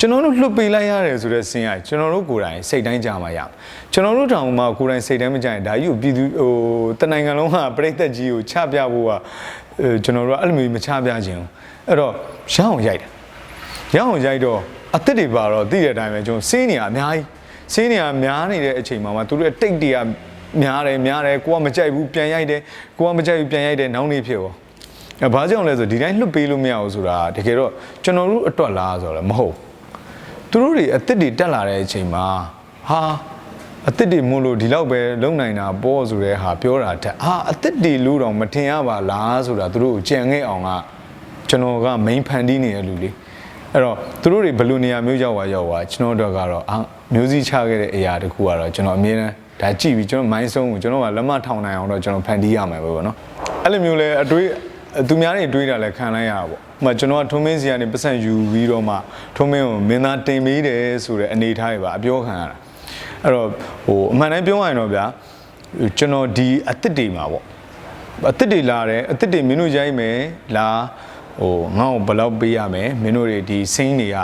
ကျွန်တော်တို့လွတ်ပေးလိုက်ရတယ်ဆိုတဲ့စင်ရကျွန်တော်တို့ကိုယ်တိုင်စိတ်တိုင်းကြမှာရမယ်ကျွန်တော်တို့တောင်မှကိုယ်တိုင်စိတ်တိုင်းမကြရင်ဒါကြီးကိုပြည်သူဟိုတနိုင်ငံလုံးကပြိသက်ကြီးကိုချပြဖို့ကအဲကျွန်တော်တို့ကအဲ့လိုမျိုးမချပြခြင်းဘူးအဲ့တော့ရအောင်ရိုက်တယ်ရအောင်ရိုက်တော့အသက်တွေပါတော့သိတဲ့အတိုင်းပဲကျွန်တော်စင်းနေရအများကြီးစင်းနေရများနေတဲ့အချိန်မှာမှသူတို့ရဲ့တိတ်တွေကများတယ်များတယ်ကိုကမကြိုက်ဘူးပြန်ရိုက်တယ်ကိုကမကြိုက်ဘူးပြန်ရိုက်တယ်နောက်နေ့ဖြစ်ရောအဲဘာကြောင့်လဲဆိုဒီတိုင်းလွတ်ပေးလို့မရဘူးဆိုတာတကယ်တော့ကျွန်တော်တို့အတွက်လားဆိုတော့မဟုတ် သူတို့တွေအစ်စ်တွေတက်လာတဲ့အချိန်မှာဟာအစ်စ်တွေမို့လို့ဒီလောက်ပဲလုံနိုင်တာပေါ့ဆိုတဲ့ဟာပြောတာတက်ဟာအစ်စ်တွေလို့တော့မထင်ရပါလားဆိုတာသူတို့ကိုကြံခဲ့အောင်ကကျွန်တော်က main ဖန်တီးနေတဲ့လူလေးအဲ့တော့သူတို့တွေဘယ်လိုနေရာမျိုးရောက်သွားရောက်သွားကျွန်တော်တို့ကတော့အာမျိုးစည်းချခဲ့တဲ့အရာတခုကတော့ကျွန်တော်အမြဲတမ်းဒါကြည့်ပြီးကျွန်တော်မိုင်းဆုံးကိုကျွန်တော်ကလက်မထောင်နိုင်အောင်တော့ကျွန်တော်ဖန်တီးရမယ်ပဲပေါ့နော်အဲ့လိုမျိုးလဲအတွေးသူများတွေတွေးတာလည်းခံလိုက်ရတာပေါ့။ ဥပမာကျွန်တော်ကထုံးမင်းစီကနေပတ်စံယူပြီးတော့မှထုံးမင်းကိုမင်းသားတင်ပေးတယ်ဆိုတဲ့အနေအထားတွေပါအပြောခံရတာ။အဲ့တော့ဟိုအမှန်တမ်းပြောရရင်တော့ဗျာကျွန်တော်ဒီအစ်စ်တွေမှာပေါ့အစ်စ်တွေလာတယ်အစ်စ်တွေမင်းတို့ရိုက်မယ်လာဟိုငါ့ကိုဘယ်လောက်ပေးရမယ်မင်းတို့တွေဒီစိင်းတွေက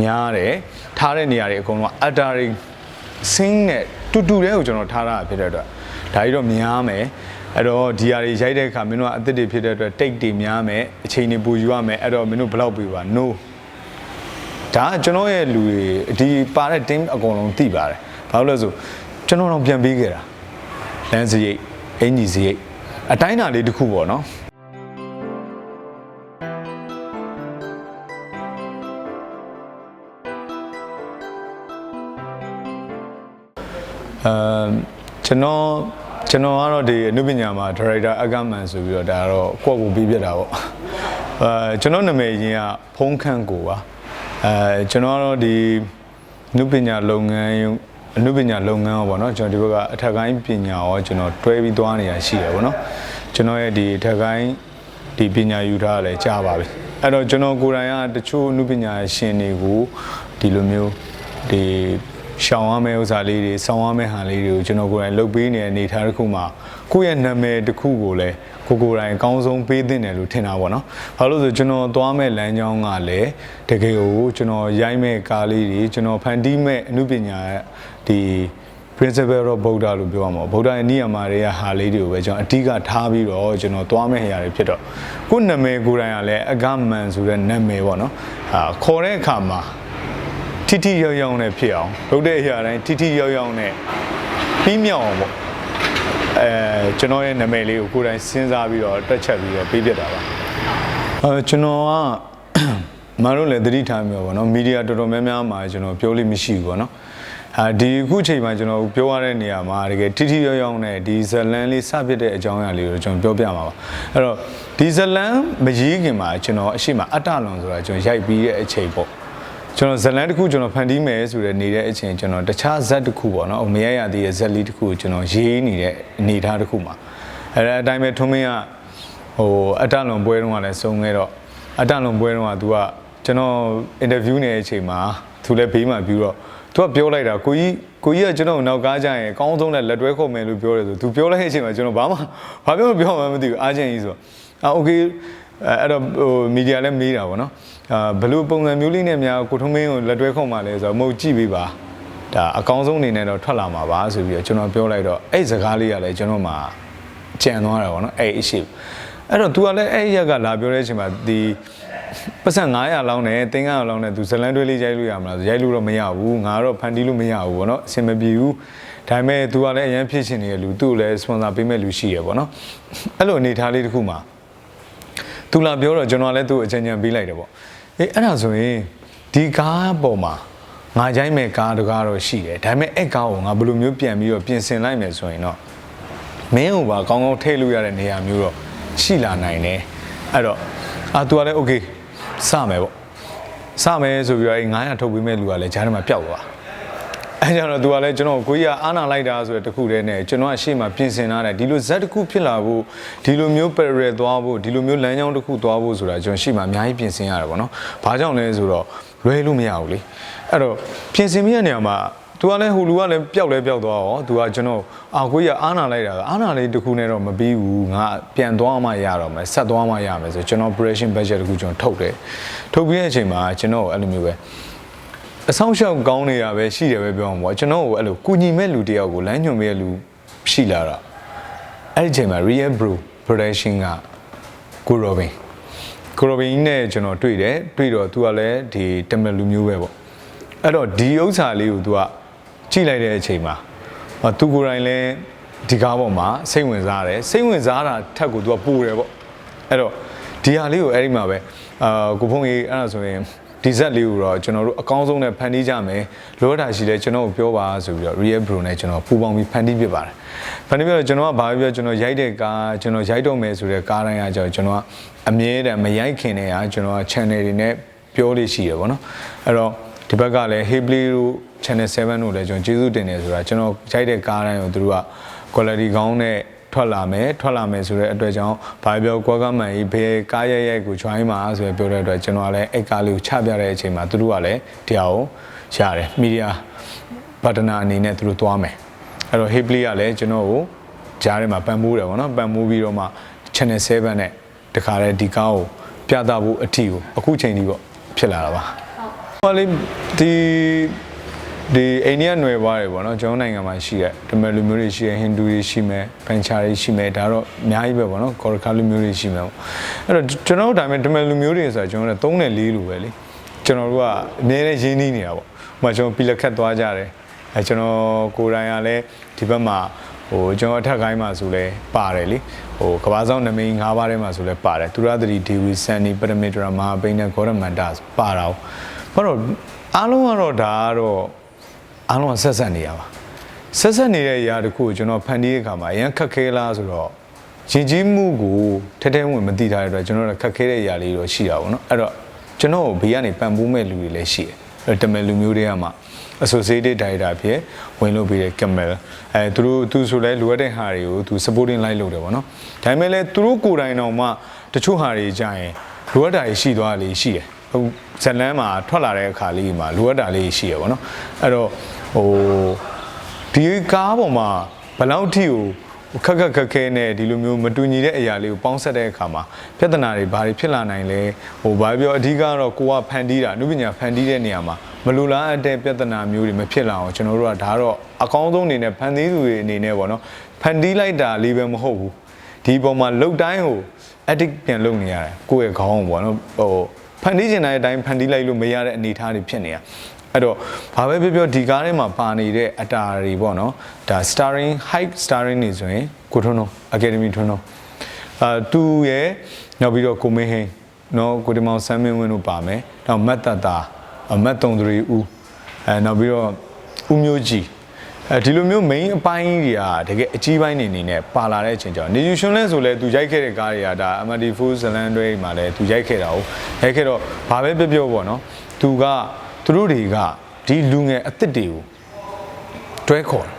များတယ်ထားတဲ့နေရာတွေအကုန်လုံးအတ္တာတွေစင်းနဲ့တူတူတဲ့ကိုကျွန်တော်ထားတာဖြစ်တဲ့အတွက်ဒါကြီးတော့များမယ် အဲ့တော့ဒီဟာတွေရိုက်တဲ့အခါမင်းတို့ကအသစ်တွေဖြစ်တဲ့အတွက်တိတ်တွေများမယ်အချိန်တွေပူယူရမယ်အဲ့တော့မင်းတို့ဘယ်လောက်ပေးပါ no ဒါကကျွန်တော်ရဲ့လူတွေဒီပါတဲ့ team အကုန်လုံးသိပါတယ်ဘာလို့လဲဆိုကျွန်တော်တော့ပြန်ပေးခဲ့တာလမ်းစရိတ်အင်ဂျီစရိတ်အတိုင်းအတာလေးတစ်ခုပေါ့နော်အဲကျွန်တော် ကျွန်တော်ကတော့ဒီအနုပညာမှာ director အကမန်ဆိုပြီးတော့ဒါကတော့ကွက်ကိုပြီးပြတာပေါ့အဲကျွန်တော်နာမည်ရင်းကဖုံးခန့်ကိုပါအဲကျွန်တော်ကတော့ဒီအနုပညာလုပ်ငန်းအနုပညာလုပ်ငန်းရောပေါ့နော်ကျွန်တော်ဒီဘက်ကအထက်ကိုင်းပညာရောကျွန်တော်တွဲပြီးသွားနေရရှိရပေါ့နော်ကျွန်တော်ရဲ့ဒီအထက်ကိုင်းဒီပညာယူထားရလဲကြားပါပြီအဲ့တော့ကျွန်တော်ကိုယ်တိုင်ကတချို့အနုပညာရှင်တွေကိုဒီလိုမျိုးဒီ ရှောင်ရမယ့်ဥစ္စာလေးတွေစောင်းရမယ့်ဟာလေးတွေကိုကျွန်တော်ကိုယ်တိုင်လုပ်ပေးနေတဲ့အနေအထားတစ်ခုမှာကိုယ့်ရဲ့နာမည်တစ်ခုကိုလည်းကိုကိုယ်တိုင်အကောင်းဆုံးပေးသင့်တယ်လို့ထင်တာပေါ့နော်။ဘာလို့လဲဆိုကျွန်တော်သွားမဲ့လမ်းကြောင်းကလည်းတကယ်ကိုကျွန်တော်ရိုက်မဲ့ကားလေးတွေကျွန်တော်ဖန်တီးမဲ့အမှုပညာဒီ principle of Buddha လို့ပြောရမှာဗုဒ္ဓရဲ့နိယမတွေကဟာလေးတွေကိုပဲကျွန်တော်အဓိကထားပြီးတော့ကျွန်တော်သွားမဲ့နေရာတွေဖြစ်တော့ကိုယ့်နာမည်ကိုယ်တိုင်ကလည်းအကမန်ဆိုတဲ့နာမည်ပေါ့နော်။အာခေါ်တဲ့အခါမှာ ထိထိရောက်ရောက်နဲ့ဖြစ်အောင်လုပ်တဲ့အရာတိုင်းထိထိရောက်ရောက်နဲ့ပြီးမြောက်အောင်ပေါ့အဲကျွန်တော်ရဲ့နာမည်လေးကိုကိုယ်တိုင်စဉ်းစားပြီးတော့တက်ချက်ပြီးတော့ပေးပြတာပါအဲကျွန်တော်ကမတို့လည်းသတိထားမျိုးပေါ့နော်မီဒီယာတော်တော်များများမှာကျွန်တော်ပြောလို့မရှိဘူးပေါ့နော်အာဒီအခုချိန်မှာကျွန်တော်ပြောရတဲ့နေရာမှာတကယ်ထိထိရောက်ရောက်နဲ့ဒီဇလန်လေးစပစ်တဲ့အကြောင်းအရာလေးကိုကျွန်တော်ပြောပြမှာပါအဲ့တော့ဒီဇလန်မရေးခင်မှာကျွန်တော်အရှိမအတ္တလွန်ဆိုတာကျွန်တော်ရိုက်ပြီးတဲ့အချိန်ပေါ့ ကျွန်တော်ဇလန်တစ်ခုကျွန်တော်ဖန်တီးမယ်ဆိုတဲ့နေတဲ့အချိန်ကျွန်တော်တခြားဇက်တစ်ခုပေါ့နော်မရရသေးတဲ့ဇက်လေးတစ်ခုကိုကျွန်တော်ရေးနေတဲ့အနေအထားတစ်ခုမှာအဲဒါအတိုင်းပဲထွန်းမင်းကဟိုအတ္တလွန်ပွဲတုန်းကလည်းစုံခဲ့တော့အတ္တလွန်ပွဲတုန်းက तू ကကျွန်တော်အင်တာဗျူးနေတဲ့အချိန်မှာ तू လည်းဘေးမှာပြီးတော့ तू ကပြောလိုက်တာကိုကြီးကိုကြီးကကျွန်တော်ကိုနောက်ကားကြရင်အကောင်းဆုံးနဲ့လက်တွဲခုတ်မယ်လို့ပြောတယ်ဆို तू ပြောလိုက်တဲ့အချိန်မှာကျွန်တော်ဘာမှဘာပြောလို့ပြောမှမသိဘူးအားချင်းကြီးဆိုအာ okay အဲအဲ့တော့ဟိုမီဒီယာလည်းမေးတာပေါ့နော်အာ ဘယ်လိုပုံစံမျိုးလေးနဲ့များကိုထုံးမင်းကိုလက်တွဲခုံမှလဲဆိုတော့မဟုတ်ကြည့်ပေးပါဒါအကောင်းဆုံးအနေနဲ့တော့ထွက်လာမှာပါဆိုပြီးတော့ကျွန်တော်ပြောလိုက်တော့အဲ့စကားလေးကလည်းကျွန်တော်မှကြံသွားတာပေါ့နော်အဲ့အရှိအဲ့တော့ तू ကလည်းအဲ့ရက်ကလာပြောတဲ့အချိန်မှာဒီပတ်စံ900လောက်နဲ့တင်း900လောက်နဲ့ तू ဇလန်တွဲလေးရိုက်လို့ရမလားဆိုရိုက်လို့တော့မရဘူးငါတော့ဖန်တီးလို့မရဘူးပေါ့နော်အဆင်မပြေဘူးဒါပေမဲ့ तू ကလည်းအရင်ဖြစ်ချင်နေတဲ့လူသူ့ကိုလည်း sponsor ပေးမဲ့လူရှိရပေါ့နော်အဲ့လိုအနေထားလေးတစ်ခုမှာ သူလာပြောတော့ကျွန်တော်လည်းသူ့အကြံဉာဏ်ပေးလိုက်တယ်ပေါ့ အေးအဲ့ဒါဆိုရင်ဒီကားပေါ်မှာငါကြိုင်းမဲ့ကားတကားတော့ရှိတယ်ဒါပေမဲ့အဲ့ကားကိုငါဘယ်လိုမျိုးပြန်ပြီးတော့ပြင်ဆင်လိုက်မယ်ဆိုရင်တော့မင်းဟိုပါကောင်းကောင်းထည့်လို့ရတဲ့နေရာမျိုးတော့ရှိလာနိုင်တယ်အဲ့တော့အာသူကလည်း okay စမယ်ပေါ့စမယ်ဆိုပြီးတော့အဲ့900ထုတ်ပေးမဲ့လူကလည်းဂျားထဲမှာပျောက်သွား အဲကြောင့်တော့သူကလည်းကျွန်တော်ကိုကြီးကအာနာလိုက်တာဆိုတဲ့တခုတည်းနဲ့ကျွန်တော်ကရှေ့မှာပြင်ဆင်ထားတယ်ဒီလိုဇက်တစ်ခုဖြစ်လာဖို့ဒီလိုမျိုး parallel သွားဖို့ဒီလိုမျိုးလမ်းကြောင်းတစ်ခုသွားဖို့ဆိုတာကျွန်တော်ရှေ့မှာအများကြီးပြင်ဆင်ရတယ်ပေါ့နော်။ဘာကြောင့်လဲဆိုတော့လွဲလို့မရဘူးလေ။အဲ့တော့ပြင်ဆင်မိတဲ့နေရာမှာသူကလည်းဟိုလူကလည်းပျောက်လဲပျောက်သွားရောသူကကျွန်တော်အာကိုကြီးကအာနာလိုက်တာကအာနာလေးတစ်ခုနဲ့တော့မပြီးဘူးငါပြန်သွားမှရတော့မယ်ဆက်သွားမှရမယ်ဆိုကျွန်တော် operation budget တစ်ခုကျွန်တော်ထုတ်တယ်ထုတ်ပြီးတဲ့အချိန်မှာကျွန်တော်အဲ့လိုမျိုးပဲ အဆောင်ရှောက်ကောင်းနေတာပဲရှိတယ်ပဲပြောမှာပေါ့ကျွန်တော်ကိုအဲ့လိုကုညီမဲ့လူတယောက်ကိုလမ်းညွှန်မဲ့လူရှိလာတာအဲ့ဒီအချိန်မှာ Real Bro Production ကကိုရိုဘင်ကိုရိုဘင်နဲ့ကျွန်တော်တွေ့တယ်တွေ့တော့သူကလည်းဒီတမန်လူမျိုးပဲပေါ့အဲ့တော့ဒီဥစ္စာလေးကိုသူကကြည့်လိုက်တဲ့အချိန်မှာအာသူကိုယ်တိုင်လည်းဒီကားပေါ်မှာစိတ်ဝင်စားတယ်စိတ်ဝင်စားတာထက်ကိုသူကပူတယ်ပေါ့အဲ့တော့ဒီဟာလေးကိုအဲ့ဒီမှာပဲအာကိုဖုန်းကြီးအဲ့ဒါဆိုရင် ဒီဇက်လေးကိုတော့ကျွန်တော်တို့အကောင်းဆုံးနဲ့ဖန်တီးကြမယ်လောတာရှိလဲကျွန်တော်ကိုပြောပါဆိုပြီးတော့ Real Bro နဲ့ကျွန်တော်ပူပေါင်းပြီးဖန်တီးပြပါတယ်ဖန်တီးပြတော့ကျွန်တော်ကဘာပြောကျွန်တော်ရိုက်တဲ့ကားကျွန်တော်ရိုက်တော့မယ်ဆိုတဲ့ကားတိုင်းကကျွန်တော်ကျွန်တော်ကအမြဲတမ်းမရိုက်ခင်တည်းကကျွန်တော်က channel တွေနဲ့ပြောလို့ရှိရပါတော့အဲ့တော့ဒီဘက်ကလည်း Hebley တို့ channel 7တို့လည်းကျွန်တော်ကျေးဇူးတင်တယ်ဆိုတာကျွန်တော်ရိုက်တဲ့ကားတိုင်းကိုသူတို့က quality ကောင်းတဲ့ ထွက်လာမယ်ထွက်လာမယ်ဆိုတဲ့အတွက်ကြောင့်ဘာပြောကွာကမှန်ကြီးဘယ်ကားရဲရဲကို join မှာဆိုပြီးပြောတဲ့အတွက်ကျွန်တော်လည်းအဲ့ကားလေးကိုချပြတဲ့အချိန်မှာသူတို့ကလည်းတရားကိုရတယ်မီဒီယာပါတနာအနေနဲ့သူတို့သွားမယ်အဲ့တော့ Hipley ကလည်းကျွန်တော်ကိုကြားထဲမှာပံ့ပိုးတယ်ဗောနော်ပံ့ပိုးပြီးတော့မှ channel 7နဲ့တခါတည်းဒီကားကိုပြသဖို့အထီကိုအခုချိန်ကြီးပေါ့ဖြစ်လာတာပါဟောလေဒီ ဒီအိန္ဒိယနွယ်ပွားတွေပေါ့နော်ကျွန်တော်နိုင်ငံမှာရှိတဲ့ဓမ္မလူမျိုးတွေရှိတယ်ဟိန္ဒူတွေရှိမယ်ပန်ချာတွေရှိမယ်ဒါတော့အများကြီးပဲပေါ့နော်ကော်ရခါလူမျိုးတွေရှိမယ်ပေါ့အဲ့တော့ကျွန်တော်တို့ဒါပေမဲ့ဓမ္မလူမျိုးတွေဆိုတာကျွန်တော်တို့3နဲ့4လူပဲလေကျွန်တော်တို့ကအများနဲ့ရင်းနှီးနေတာပေါ့ဥပမာကျွန်တော်ပီလက်ခတ်သွားကြတယ်အဲကျွန်တော်ကိုယ်တိုင်ကလည်းဒီဘက်မှာဟိုကျွန်တော်အထက်ကိုင်းမှာဆိုလဲပါတယ်လေဟိုကဘာဆောင်နမိန်၅ပါးထဲမှာဆိုလဲပါတယ်သူရသတိဒေဝီစန်နီပရမီတရာမဟာပိန်းနဲ့ဂေါရမန္တပါတာဘာလို့အားလုံးကတော့ဒါကတော့ အားလုံးကဆက်ဆက်နေရပါဆက်ဆက်နေတဲ့အရာတခုကိုကျွန်တော်ဖန်တီးတဲ့အခါမှာအရင်ခက်ခဲလားဆိုတော့ရင်ကြီးမှုကိုထဲထဲဝင်မသိထားတဲ့အတွက်ကျွန်တော်တို့ခက်ခဲတဲ့အရာလေးတော့ရှိတာပေါ့နော်အဲ့တော့ကျွန်တော်ဘေးကနေပံ့ပိုးမဲ့လူတွေလည်းရှိတယ်အဲ့တမန်လူမျိုးတွေကမှ associated director ဖြစ်ဝင်လို့ပြီးတဲ့ Camel အဲသူတို့သူဆိုလဲလိုအပ်တဲ့ဟာတွေကိုသူ supporting line လုပ်တယ်ပေါ့နော်ဒါပေမဲ့လည်းသူတို့ကိုယ်တိုင်တော့မှတချို့ဟာတွေကြာရင်လိုအပ်တာတွေရှိသွားလေးရှိတယ်ဟိုဇလန်းမှာထွက်လာတဲ့အခါလေးမှာလိုအပ်တာလေးရှိရပေါ့နော်အဲ့တော့ ဟိုဒီကားပေါ်မှာဘယ်လောက်ထိကိုခက်ခက်ခက်ခဲနဲ့ဒီလိုမျိုးမတူညီတဲ့အရာလေးကိုပေါင်းဆက်တဲ့အခါမှာပြဿနာတွေဘာတွေဖြစ်လာနိုင်လဲဟိုဘာပြောအဓိကတော့ကိုကဖန်တီးတာအနုပညာဖန်တီးတဲ့နေရာမှာမလူလားအပ်တဲ့ပြဿနာမျိုးတွေမဖြစ်လာအောင်ကျွန်တော်တို့ကဒါတော့အကောင်းဆုံးအနေနဲ့ဖန်တီးသူတွေအနေနဲ့ပေါ့နော်ဖန်တီးလိုက်တာလေးပဲမဟုတ်ဘူးဒီပုံမှာလုတ်တိုင်းကို edit ပြန်လုပ်နေရတယ်ကိုယ့်ရဲ့ခေါင်းပေါ့နော်ဟိုဖန်တီးကျင်တဲ့အတိုင်းဖန်တီးလိုက်လို့မရတဲ့အနေအထားတွေဖြစ်နေရ အဲ့တော့ဘာပဲပြောပြောဒီကားထဲမှာပါနေတဲ့အတာတွေပေါ့နော်ဒါ starring hype starring နေဆိုရင်ကိုထွန်းတော့ academy ထွန်းတော့အာသူရဲ့နောက်ပြီးတော့ကိုမင်းဟင်းနော်ကိုဒီမောင်ဆမ်းမင်းဝင်းတို့ပါမယ်နောက်မတ်တတာမတ်တုံသူရီဦးအဲနောက်ပြီးတော့ဦးမျိုးကြီးအဲဒီလိုမျိုး main အပိုင်းတွေကတကယ်အကြီးပိုင်းနေနေနဲ့ပါလာတဲ့အချိန်ကျတော့နေယူရှင်လဲဆိုလဲသူရိုက်ခဲ့တဲ့ကားတွေကဒါ MD4 ဇလန်တွေမှာလဲသူရိုက်ခဲ့တာဟုတ်ရိုက်ခဲ့တော့ဘာပဲပြောပြောပေါ့နော်သူက သူတို့တွေကဒီလူငယ်အစ်စ်တွေကိုတွဲခေါ်တယ်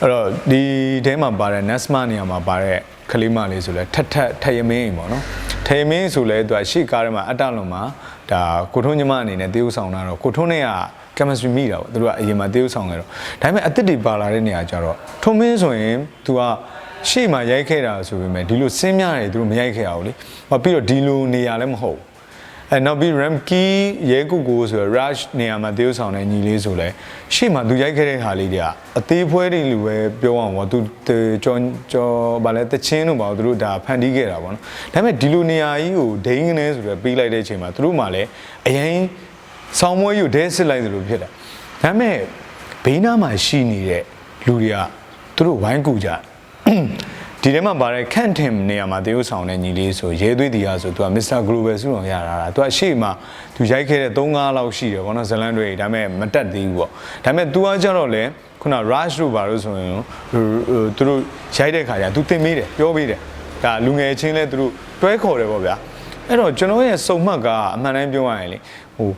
အဲ့တော့ဒီထဲမှာပါတဲ့ Nasma နေရာမှာပါတဲ့ကလေးမလေးဆိုလဲထက်ထက်ထရမင်းအိမ်ပေါ့နော်ထရမင်းဆိုလဲသူကရှေ့ကားထဲမှာအတ္တလုံးမှာဒါကိုထွန်းညီမအနေနဲ့တေးဥဆောင်တာတော့ကိုထွန်းနဲ့က chemistry မိတာပေါ့သူတို့ကအရင်မှာတေးဥဆောင်ခဲ့တော့ဒါပေမဲ့အစ်စ်တွေပါလာတဲ့နေရာကျတော့ထွန်းမင်းဆိုရင်သူကရှေ့မှာရိုက်ခဲ့တာဆိုပေမဲ့ဒီလိုစင်းများတယ်သူတို့မရိုက်ခဲ့အောင်လေဟောပြီးတော့ဒီလိုနေရာလည်းမဟုတ်ဘူး အဲနောက်ပြီး Ramkey ရဲကုကိုဆိုရယ် Rush နေရာမှာတေးဥဆောင်တဲ့ညီလေးဆိုလဲရှေ့မှာသူရိုက်ခဲ့တဲ့ဟာလေးတွေကအသေးဖွဲတွေလူပဲပြောအောင်ပေါ့သူကြောကြောဗာလဲတချင်းတို့ပါသူတို့ဒါဖန်တီးခဲ့တာပေါ့နော်ဒါပေမဲ့ဒီလိုနေရာကြီးကိုဒိန်းကနေဆိုရယ်ပေးလိုက်တဲ့အချိန်မှာသူတို့မှလည်းအရင်ဆောင်းမွေးယူဒဲစစ်လိုက်သလိုဖြစ်တာဒါပေမဲ့ဘေးနားမှာရှိနေတဲ့လူတွေကသူတို့ဝိုင်းကူကြ ဒီထဲမှာပါတဲ့ခန့်ထင်နေရာမှာတရုပ်ဆောင်တဲ့ညီလေးဆိုရဲသွေးတီယာဆိုသူက Mr. Global စုတော်ရတာတာသူကရှေ့မှာသူရိုက်ခဲ့တဲ့3-5လောက်ရှိတယ်ဗောနော်ဇလန်တွေဒါပေမဲ့မတက်သေးဘူးပေါ့ဒါပေမဲ့ तू ကကြတော့လေခုန rush တို့ပါလို့ဆိုရင်သူတို့ရိုက်တဲ့ခါကျ तू တင်မေးတယ်ပြောပေးတယ်ဒါလူငယ်ချင်းလဲသူတို့တွဲခေါ်တယ်ပေါ့ဗျာအဲ့တော့ကျွန်တော်ရဲ့စုံမှတ်ကအမှန်တမ်းပြောရရင်လေဟို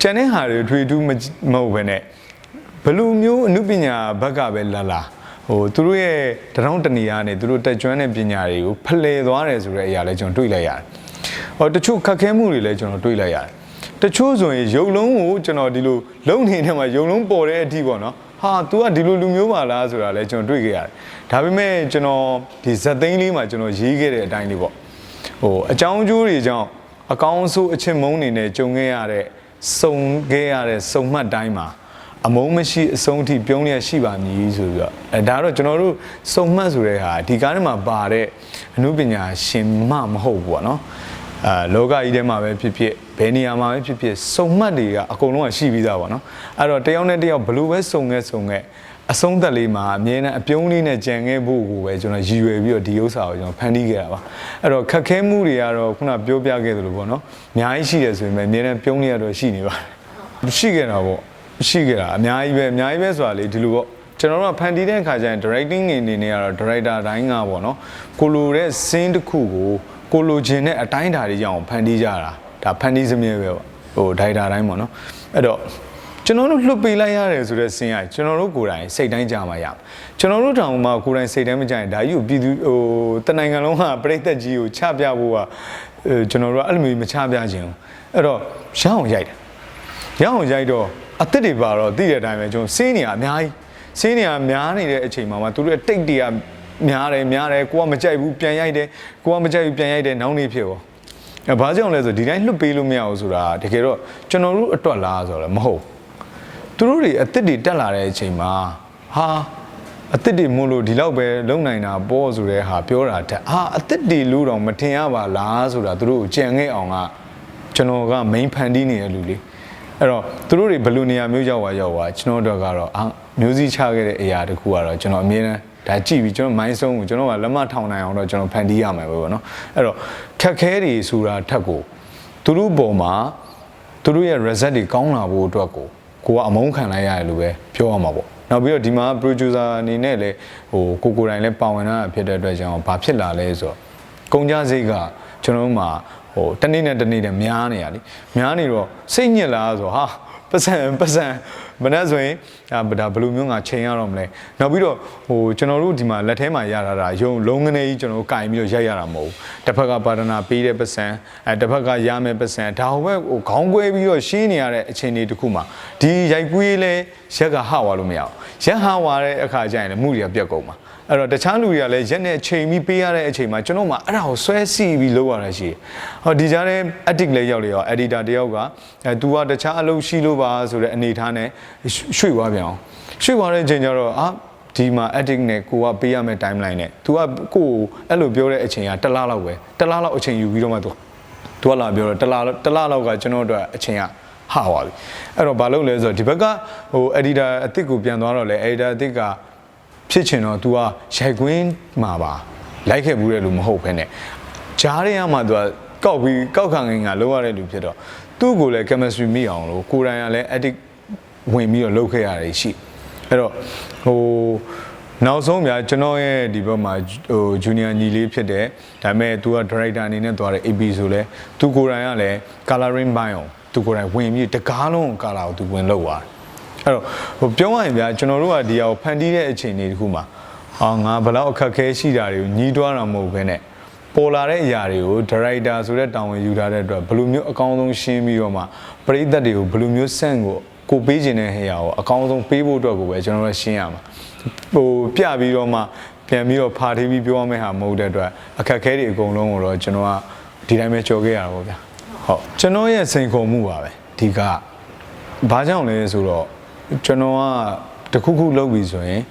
ကျန်တဲ့ဟာတွေထွေထူးမဟုတ်ဘဲနဲ့ဘလူမျိုးအမှုပညာဘက်ကပဲလာလာ ဟိုသူတို့ရဲ့တရောင်းတနေရာနဲ့သူတို့တက်ကျွမ်းတဲ့ပညာတွေကိုဖလှယ်သွားတယ်ဆိုတဲ့အရာလည်းကျွန်တော်တွေ့လိုက်ရတယ်။ဟောတချို့ခက်ခဲမှုတွေလည်းကျွန်တော်တွေ့လိုက်ရတယ်။တချို့ဆိုရင်ရုပ်လုံးကိုကျွန်တော်ဒီလိုလုံနေတဲ့မှာရုပ်လုံးပေါ်တဲ့အထိပေါ့နော်။ဟာ तू ကဒီလိုလူမျိုးပါလားဆိုတာလည်းကျွန်တော်တွေ့ခဲ့ရတယ်။ဒါပေမဲ့ကျွန်တော်ဒီဇက်သိန်းလေးမှာကျွန်တော်ရေးခဲ့တဲ့အတိုင်းလေးပေါ့။ဟိုအကြောင်းကျိုးတွေကြောင့်အကောင်းဆုံးအချင်းမုန်းနေနဲ့ကြုံခဲ့ရတဲ့စုံခဲ့ရတဲ့စုံမှတ်တိုင်းမှာ အမုန်းမရှိအဆုံးထိပြုံးလျက်ရှိပါမည်ဆိုပြီးတော့အဲဒါတော့ကျွန်တော်တို့စုံမှတ်ဆိုတဲ့ဟာဒီကားထဲမှာပါတဲ့အမှုပညာရှင်မမဟုတ်ဘူးပေါ့နော်အာလောကကြီးထဲမှာပဲဖြစ်ဖြစ်ဘယ်နေရာမှာပဲဖြစ်ဖြစ်စုံမှတ်တွေကအကုန်လုံးကရှိပြီးသားပေါ့နော်အဲ့တော့တယောက်နဲ့တယောက်ဘလို့ပဲစုံခဲ့စုံခဲ့အဆုံးသက်လေးမှာအမြဲတမ်းအပြုံးလေးနဲ့ကြံခဲ့ဖို့ကိုပဲကျွန်တော်ရည်ရွယ်ပြီးတော့ဒီဥစ္စာကိုကျွန်တော်ဖန်တီးခဲ့တာပါအဲ့တော့ခက်ခဲမှုတွေကတော့ခုနပြောပြခဲ့သလိုပေါ့နော်အများကြီးရှိတယ်ဆိုရင်ပဲအမြဲတမ်းပြုံးလေးရတော့ရှိနေပါတယ်ရှိခဲ့တာပေါ့ ရှိခဲ့တာအများကြီးပဲအများကြီးပဲဆိုတာလေဒီလိုပေါ့ကျွန်တော်တို့ကဖန်တီးတဲ့အခါကျရင် directing အနေနဲ့ကတော့ director တိုင်းကပေါ့နော်ကိုလိုတဲ့ scene တစ်ခုကိုကိုလိုချင်တဲ့အတိုင်းအတာတွေကြောင့်ဖန်တီးကြတာဒါဖန်တီးစမြဲပဲပေါ့ဟို director တိုင်းပေါ့နော်အဲ့တော့ကျွန်တော်တို့လွတ်ပေးလိုက်ရတယ်ဆိုတဲ့စင်ရကျွန်တော်တို့ကိုယ်တိုင်စိတ်တိုင်းကြမှာရမယ်ကျွန်တော်တို့တောင်မှကိုယ်တိုင်စိတ်တိုင်းမကြရင်ဒါကြီးကိုပြည်သူဟိုတနိုင်ငံလုံးကပြိသက်ကြီးကိုချပြဖို့ကအဲကျွန်တော်တို့ကအဲ့လိုမျိုးမချပြခြင်းဘူးအဲ့တော့ရအောင်ရိုက်တယ်ရအောင်ရိုက်တော့ အသက်တွေပါတော့သိတဲ့အတိုင်းပဲကျွန်တော်စင်းနေရအများကြီးစင်းနေရများနေတဲ့အချိန်မှာမှသူတို့ရဲ့တိတ်တွေကများတယ်များတယ်ကိုကမကြိုက်ဘူးပြန်ရိုက်တယ်ကိုကမကြိုက်ဘူးပြန်ရိုက်တယ်နောက်နေ့ဖြစ်ရောအဲဘာကြောင့်လဲဆိုဒီတိုင်းလွတ်ပေးလို့မရဘူးဆိုတာတကယ်တော့ကျွန်တော်တို့အတွက်လားဆိုတော့မဟုတ်ဘူးသူတို့တွေအစ်စ်တွေတက်လာတဲ့အချိန်မှာဟာအစ်စ်တွေမို့လို့ဒီလောက်ပဲလုံနိုင်တာပေါ့ဆိုတဲ့ဟာပြောတာတက်ဟာအစ်စ်တွေလို့တော့မထင်ရပါလားဆိုတာသူတို့ကိုကြံခဲ့အောင်ကကျွန်တော်က main ဖန်တီးနေတဲ့လူလေး အဲ့တော့သူတို့တွေဘယ်လိုနေရာမျိုးရောက်သွားရောက်သွားကျွန်တော်တို့ကတော့အာမျိုးစည်းချခဲ့တဲ့အရာတခုကတော့ကျွန်တော်အမြဲတမ်းဒါကြည့်ပြီးကျွန်တော်မိုင်းဆုံးကိုကျွန်တော်ကလက်မထောင်နိုင်အောင်တော့ကျွန်တော်ဖန်တီးရမှာပဲပေါ့နော်အဲ့တော့ခက်ခဲတွေဆိုတာထက်ကိုသူတို့ပုံမှာသူတို့ရဲ့ result တွေကောင်းလာဖို့အတွက်ကိုကိုကအမုန်းခံလိုက်ရတယ်လို့ပဲပြောရမှာပေါ့နောက်ပြီးတော့ဒီမှာ producer အနေနဲ့လည်းဟိုကိုကိုယ်တိုင်လည်းပါဝင်လာတာဖြစ်တဲ့အတွက်ကြောင့်ဘာဖြစ်လာလဲဆိုတော့ကုန်ကြစိတ်ကကျွန်တော်တို့မှာ ဟိုတနေ့နဲ့တနေ့နဲ့များနေရလीများနေတော့စိတ်ညစ်လားဆိုဟာပတ်စံပတ်စံမနေ့ဆိုရင်ဒါဒါဘယ်လိုမျိုးငါချိန်ရတော့မလဲနောက်ပြီးတော့ဟိုကျွန်တော်တို့ဒီမှာလက်ထဲမှာရတာတာရုံလုံးငနေကြီးကျွန်တော်တို့ကင်ပြီးတော့ရိုက်ရတာမဟုတ်ဘူးတစ်ဖက်ကပါဒနာပေးတဲ့ပတ်စံအဲတစ်ဖက်ကရမယ်ပတ်စံဒါဟိုဘက်ဟိုခေါင်းကွဲပြီးတော့ရှင်းနေရတဲ့အခြေအနေတစ်ခုမှာဒီရိုက်ကွေးလဲရက်ကဟဝါလို့မရအောင်ရက်ဟဝါတဲ့အခါကျရင်လည်းမှုတွေကပြက်ကုန်မှာ အဲ့တော့တခြားလူတွေကလည်းရက်နဲ့ချိန်ပြီးပေးရတဲ့အချိန်မှာကျွန်တော်မှအဲ့ဒါကိုဆွဲစီပြီးလုပ်ရတာရှိတယ်။ဟောဒီကြားထဲ edit လေးရောက်လေရော editor တယောက်ကအဲ तू ကတခြားအလုပ်ရှိလို့ပါဆိုတဲ့အနေထားနဲ့ရွှေ့သွားပြန်အောင်ရွှေ့သွားတဲ့အချိန်ကျတော့အာဒီမှာ edit နဲ့ကိုကပေးရမယ့် timeline နဲ့ तू ကကိုကိုအဲ့လိုပြောတဲ့အချိန်ကတစ်လလောက်ပဲတစ်လလောက်အချိန်ယူပြီးတော့မှ तू သူကလာပြောတော့တစ်လတစ်လလောက်ကကျွန်တော်တို့အချိန်ကဟာသွားပြီအဲ့တော့ဘာလုပ်လဲဆိုတော့ဒီဘက်ကဟို editor အစ်စ်ကိုပြန်သွားတော့လေ editor အစ်စ်က ဖြစ်ချင်တော့ तू ကရိုက်ကွင်းမှာပါလိုက်ခဲ့ဘူးတဲ့လူမဟုတ်ဘဲနဲ့ဂျားတွေကမှ तू ကကောက်ပြီးကောက်ခံငင်ကလောက်ရတဲ့လူဖြစ်တော့သူ့ကိုလည်း chemistry မိအောင်လို့ကိုယ်တိုင်ကလည်း edit ဝင်ပြီးတော့လုပ်ခဲ့ရတယ်ရှိအဲ့တော့ဟိုနောက်ဆုံးဗျာကျွန်တော်ရဲ့ဒီဘက်မှာဟိုဂျူနီယာညီလေးဖြစ်တယ်ဒါပေမဲ့ तू က director အနေနဲ့သွားတယ် AP ဆိုလဲ तू ကိုယ်တိုင်ကလည်း coloring ဘိုင်းအောင် तू ကိုယ်တိုင်ဝင်ပြီးတကားလုံး color ကို तू ဝင်လုပ်သွားတယ် အဲ့တော့ဟိုပြောရရင်ဗျာကျွန်တော်တို့ကဒီဟာကိုဖန်တီးတဲ့အချိန်လေးတခုမှာအာငါဘယ်လောက်အခက်ခဲရှိတာတွေကိုညီးတွားတာမဟုတ်ဘဲနဲ့ပေါ်လာတဲ့အရာတွေကို director ဆိုတဲ့တာဝန်ယူထားတဲ့အတွက်ဘယ်လိုမျိုးအကောင်းဆုံးရှင်းပြီးတော့မှပရိသတ်တွေကိုဘယ်လိုမျိုးစန့်ကိုကိုပေးခြင်းတဲ့ဟေရာကိုအကောင်းဆုံးပေးဖို့အတွက်ကိုပဲကျွန်တော်တို့ရှင်းရမှာဟိုပြပြီးတော့မှပြန်ပြီးတော့ဖာထေးပြီးပြောရမယ့်ဟာမဟုတ်တဲ့အတွက်အခက်ခဲတွေအကုန်လုံးကိုတော့ကျွန်တော်ကဒီတိုင်းပဲကြော်ခဲ့ရတာပေါ့ဗျာဟုတ်ကျွန်တော်ရဲ့စိန်ခေါ်မှုပါပဲဒီကဘာကြောင့်လဲဆိုတော့ ကျွန်တော်ကတခုခုလုပ်ပြီဆိုရင်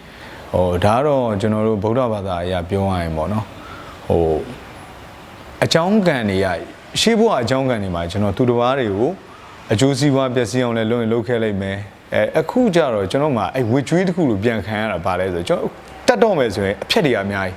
ဟိုဒါကတော့ကျွန်တော်တို့ဗုဒ္ဓဘာသာအရာပြောရရင်ပေါ့နော်ဟိုအကြောင်းကံတွေကရှေးဘဝအကြောင်းကံတွေမှာကျွန်တော်သူတစ်ပါးတွေကိုအကျိုးစီးပွားပျက်စီးအောင်လည်းလုပ်ရင်လုပ်ခဲ့လိုက်မယ်အဲအခုကျတော့ကျွန်တော်မှအဲဝစ်ကျွေးတစ်ခုလိုပြန်ခံရတာဗာလဲဆိုကျွန်တော်တတ်တော့မယ်ဆိုရင်အဖြက်တွေအများကြီး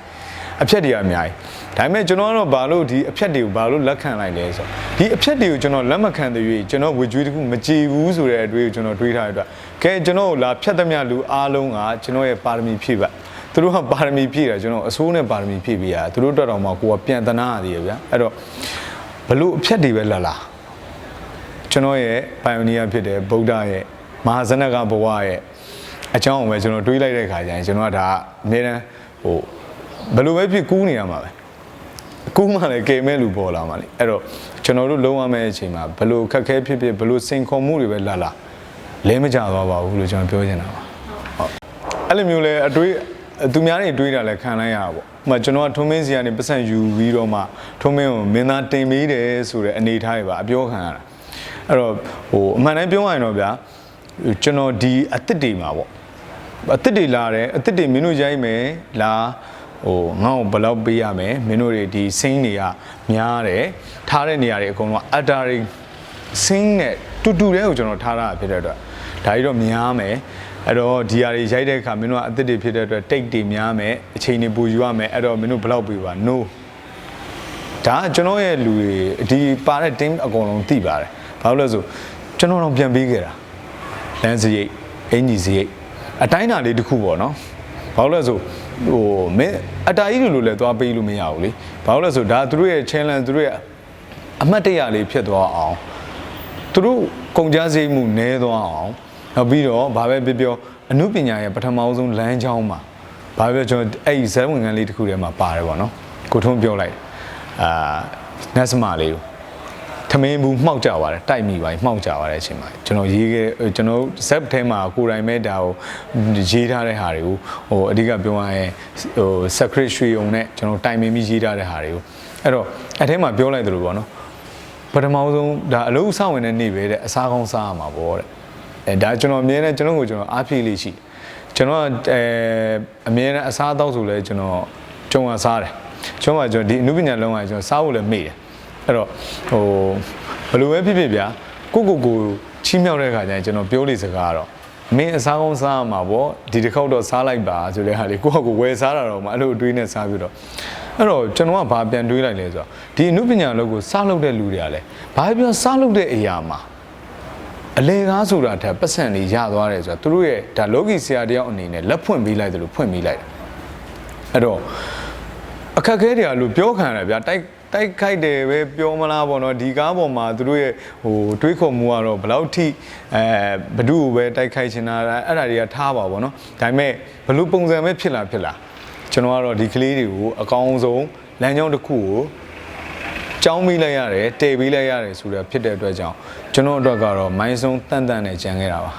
အဖြက်တွေအများကြီးဒါပေမဲ့ကျွန်တော်ကတော့ဘာလို့ဒီအဖြက်တွေကိုဘာလို့လက်ခံလိုက်လဲဆိုတော့ဒီအဖြက်တွေကိုကျွန်တော်လက်မခံတဲ့၍ကျွန်တော်ဝစ်ကျွေးတစ်ခုမကြည်ဘူးဆိုတဲ့အတွေ့ကိုကျွန်တော်တွေးထားတဲ့အတွက်ကဲကျွန်တော်ကိုလာဖြတ်သမျှလူအားလုံးကကျွန်တော်ရဲ့ပါရမီဖြည့်ပါသူတို့ကပါရမီဖြည့်တာကျွန်တော်အစိုးနဲ့ပါရမီဖြည့်ပေးရသူတို့တက်တော်မှာကိုကပြန်တနာရသေးရဗျာအဲ့တော့ဘလို့အဖြက်တွေပဲလာလာကျွန်တော်ရဲ့ pioneer ဖြစ်တဲ့ဗုဒ္ဓရဲ့မဟာဇနကဘဝရဲ့အကြောင်းကိုပဲကျွန်တော်တွေးလိုက်တဲ့ခါကျရင်ကျွန်တော်ကဒါအများတန်းဟို ဘယ်လိုပဲဖြစ်ကူးနေရမှာပဲကူးမှလည်းကေမဲ့လူပေါ်လာမှာလေအဲ့တော့ကျွန်တော်တို့လုံးဝမဲ့အချိန်မှာဘယ်လိုခက်ခဲဖြစ်ဖြစ်ဘယ်လိုစိန်ခေါ်မှုတွေပဲလာလာလဲမကြသွားပါဘူးလို့ကျွန်တော်ပြောချင်တာပါဟုတ်အဲ့လိုမျိုးလဲအတွေးသူများတွေတွေးတာလဲခံလိုက်ရတာပေါ့။ဥပမာကျွန်တော်ကထုံးမင်းစီကနေပတ်စံယူပြီးတော့မှထုံးမင်းကိုမင်းသားတင်ပေးတယ်ဆိုတဲ့အနေအထားတွေပါအပြောခံရတာ။အဲ့တော့ဟိုအမှန်တမ်းပြောရရင်တော့ဗျာကျွန်တော်ဒီအစ်စ်တွေမှာပေါ့အစ်စ်တွေလာတယ်အစ်စ်တွေမင်းတို့ရိုက်မယ်လာ ဟိုငါ့ကိုဘယ်လောက်ပေးရမယ်မင်းတို့တွေဒီစိန်းတွေကများတယ်ထားတဲ့နေရာတွေအကုန်လုံးအတ္တာတွေစင်းနဲ့တူတူတဲ့ကိုကျွန်တော်ထားတာဖြစ်တဲ့အတွက်ဒါကြီးတော့များမယ်အဲ့တော့ဒီဟာတွေရိုက်တဲ့အခါမင်းတို့ကအစ်စ်တွေဖြစ်တဲ့အတွက်တိတ်တွေများမယ်အချိန်တွေပူယူရမယ်အဲ့တော့မင်းတို့ဘယ်လောက်ပေးပါ no ဒါကကျွန်တော်ရဲ့လူတွေဒီပါတဲ့ team အကုန်လုံးသိပါတယ်ဘာလို့လဲဆိုကျွန်တော်တော့ပြန်ပေးခဲ့တာလမ်းစရိတ်အင်ဂျီစရိတ်အတိုင်းအတာလေးတစ်ခုပေါ့နော်ဘာလို့လဲဆို ဟိုမင်းအတားကြီးလိုလိုလဲသွားပေးလို့မရဘူးလေဘာလို့လဲဆိုဒါသူတို့ရဲ့ challenge သူတို့ရဲ့အမှတ်တရလေးဖြစ်သွားအောင်သူတို့ကုန်ကြစရိတ်မှုနည်းသွားအောင်နောက်ပြီးတော့ဘာပဲပြောပြောအမှုပညာရဲ့ပထမဆုံးလမ်းကြောင်းမှာဘာပဲပြောကျွန်တော်အဲ့ဒီဇက်ဝင်ကန်းလေးတစ်ခုထဲမှာပါတယ်ပေါ့နော်ကိုထုံးပြောလိုက်အာနတ်စမလေးကို ထမင်းဘူးမှောက်ကြပါတယ်တိုက်မိပါမှောက်ကြပါတဲ့အချိန်မှာကျွန်တော်ရေးခဲ့ကျွန်တော်ဇက်ထဲမှာကိုယ်တိုင်ပဲဒါကိုရေးထားတဲ့ဟာတွေကိုဟိုအဓိကပြောရရင်ဟို secret ရွှေုံနဲ့ကျွန်တော်တိုင်ပင်ပြီးရေးထားတဲ့ဟာတွေကိုအဲ့တော့အဲ့ထဲမှာပြောလိုက်သလိုပေါ့နော်ပထမဆုံးဒါအလုံးစဝင်တဲ့နေ့ပဲတဲ့အစားကောင်းစားရမှာပေါ့တဲ့အဲဒါကျွန်တော်အမြဲတမ်းကျွန်တော်ကိုကျွန်တော်အားဖြည့်လေးရှိကျွန်တော်အဲအမြဲတမ်းအစားအသောက်ဆိုလဲကျွန်တော်ကြုံရစားတယ်ကျွန်တော်ကကျွန်တော်ဒီအနုပညာလုံးကကျွန်တော်စားဖို့လည်းမေ့တယ် အဲ့တော့ဟိုဘယ်လိုပဲဖြစ်ဖြစ်ဗျာကိုကိုကိုချီးမြှောက်တဲ့အခါကျရင်ကျွန်တော်ပြောလေစကားကတော့မင်းအစားကောင်းစားရမှာပေါ့ဒီတစ်ခေါက်တော့စားလိုက်ပါဆိုတဲ့ဟာလေးကိုယ့်ကိုယ်ဝယ်စားတာတော့မှအဲ့လိုအတွေးနဲ့စားပြီးတော့အဲ့တော့ကျွန်တော်ကဘာပြန်တွေးလိုက်လဲဆိုတော့ဒီအနုပညာလုံးကိုစားလုပ်တဲ့လူတွေကလည်းဘာပြောစားလုပ်တဲ့အရာမှာအလေကားဆိုတာထက်ပတ်စံလေးရသွားတယ်ဆိုတာသူတို့ရဲ့ဒါလောကီဆရာတယောက်အနေနဲ့လက်ဖွင့်ပေးလိုက်တယ်လို့ဖွင့်ပေးလိုက်တယ်အဲ့တော့အခက်အခဲတွေကလို့ပြောခံရတယ်ဗျာတိုက် တိုက်ခိုက်တယ်ပဲပြောမလားပေါ့နော်ဒီကားပေါ်မှာသူတို့ရဲ့ဟိုတွေးခေါ်မှုကတော့ဘယ်လောက်ထိအဲဘ누구ကိုပဲတိုက်ခိုက်ချင်တာအဲ့ဒါတွေကထားပါပေါ့နော်ဒါပေမဲ့ဘယ်လိုပုံစံပဲဖြစ်လာဖြစ်လာကျွန်တော်ကတော့ဒီကလေးတွေကိုအကောင်းဆုံးလမ်းကြောင်းတစ်ခုကိုကြောင်းပြီးလိုက်ရတယ်တည်ပြီးလိုက်ရတယ်ဆိုတော့ဖြစ်တဲ့အတွက်ကြောင့်ကျွန်တော်အတွက်ကတော့မိုင်းဆုံးတန်တန်နဲ့ကြံခဲ့တာပါ